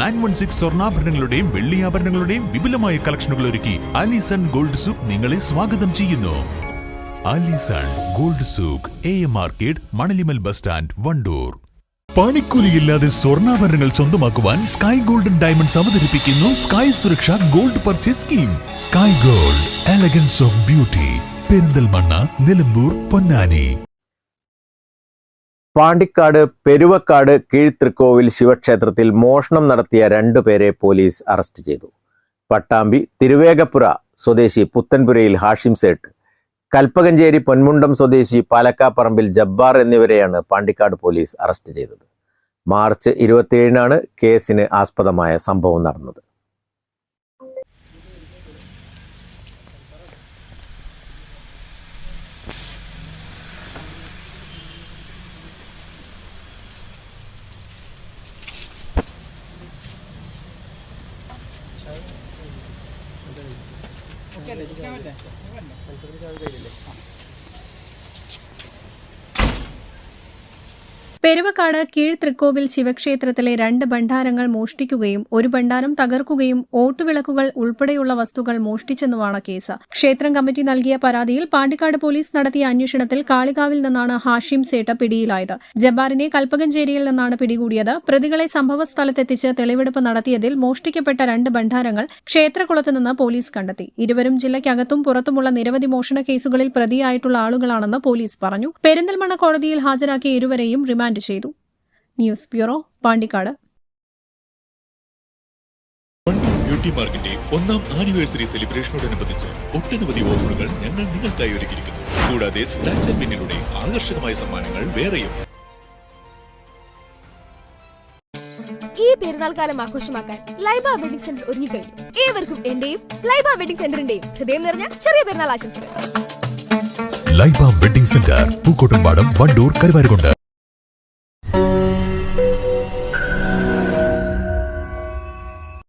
Nine one six സ്വർണാഭരണങ്ങളുടെയും വെള്ളിയാഭരണങ്ങളുടെയും വിപുലമായ കളക്ഷനുകൾ ഒരുക്കി അലിസൺ ഗോൾഡ് സൂക്ക് നിങ്ങളെ സ്വാഗതം ചെയ്യുന്നു. Alison gold souk A M market Manalimal bus stand Wandoor. പണിക്കൂലിയില്ലാതെ സ്വർണാഭരണങ്ങൾ സ്വന്തമാക്കുവാൻ സ്കൈ ഗോൾഡൻ ഡയമണ്ട്സ് അവതരിപ്പിക്കുന്നു sky Suraksha gold purchase scheme sky gold elegance of beauty Perinthalmanna Nilambur Ponnani. Pandikkad Peruvakkad കീഴ്ത്രിക്കോവിൽ ശിവക്ഷേത്രത്തിൽ മോഷണം നടത്തിയ രണ്ടുപേരെ പോലീസ് അറസ്റ്റ് ചെയ്തു. പട്ടാമ്പി തിരുവേഗപ്പുര സ്വദേശി പുത്തൻപുരയിൽ ഹാഷിം സേട്ട് കൽപ്പകഞ്ചേരി പൊന്മുണ്ടം സ്വദേശി പാലക്കാപ്പറമ്പിൽ ജബ്ബാർ എന്നിവരെയാണ് പാണ്ടിക്കാട് പോലീസ് അറസ്റ്റ് ചെയ്തത്. മാർച്ച് ഇരുപത്തിയേഴിനാണ് കേസിന് ആസ്പദമായ സംഭവം നടന്നത്. ഓക്കെ അല്ലേ? ചോദിക്കാൻ പറ്റേ? പെരുവക്കാട് കീഴ്ത്രിക്കോവിൽ ശിവക്ഷേത്രത്തിലെ രണ്ട് ഭണ്ഡാരങ്ങൾ മോഷ്ടിക്കുകയും ഒരു ഭണ്ഡാരം തകർക്കുകയും ഓട്ടുവിളക്കുകൾ ഉൾപ്പെടെയുള്ള വസ്തുക്കൾ മോഷ്ടിച്ചെന്നുമാണ് കേസ്. ക്ഷേത്രം കമ്മിറ്റി നൽകിയ പരാതിയിൽ പാണ്ടിക്കാട് പോലീസ് നടത്തിയ അന്വേഷണത്തിൽ കാളികാവിൽ നിന്നാണ് ഹാഷിം സേട്ട പിടിയിലായത്. ജബ്ബാറിനെ കൽപ്പകഞ്ചേരിയിൽ നിന്നാണ് പിടികൂടിയത്. പ്രതികളെ സംഭവസ്ഥലത്തെത്തിച്ച് തെളിവെടുപ്പ് നടത്തിയതിൽ മോഷ്ടിക്കപ്പെട്ട രണ്ട് ഭണ്ഡാരങ്ങൾ ക്ഷേത്രകുളത്ത് നിന്ന് പോലീസ് കണ്ടെത്തി. ഇരുവരും ജില്ലയ്ക്കകത്തും പുറത്തുമുള്ള നിരവധി മോഷണ കേസുകളിൽ പ്രതിയായിട്ടുള്ള ആളുകളാണെന്ന് പോലീസ് പറഞ്ഞു. പെരിന്തൽമണ്ണ കോടതിയിൽ ഹാജരാക്കിയ ഇരുവരെയും റിമാൻഡ് ചെയ്തു. News bureau Pandikkad. ബ്യൂട്ടി മാർക്കിന്റെ ഒന്നാം ആനിവേഴ്സറി സെലിബ്രേഷനോടനുബന്ധിച്ച് ഒട്ടനവധി ഓഫറുകൾ ഞങ്ങൾ നിങ്ങൾക്കായി ഒരുക്കിയിരിക്കുന്നു. കൂടാതെ സ്ക്രാച്ച് ആൻഡ് വിന്നിലൂടെ ആകർഷകമായ സമ്മാനങ്ങൾ വേറെയും. ഈ പെരുന്നാൾ കാലം ആഘോഷമാക്കാൻ ലൈബ വെഡിംഗ് സെന്റർ ഒരുങ്ങിക്കഴിഞ്ഞു ഏവർക്കും എന്റെയും ലൈബ വെഡിംഗ് സെന്ററിന്റെയും ഹൃദയം നിറഞ്ഞ ചെറിയ പെരുന്നാൾ ആശംസകൾ. Laiba wedding centre Pookkottumpadam Wandoor Karuvarakundu.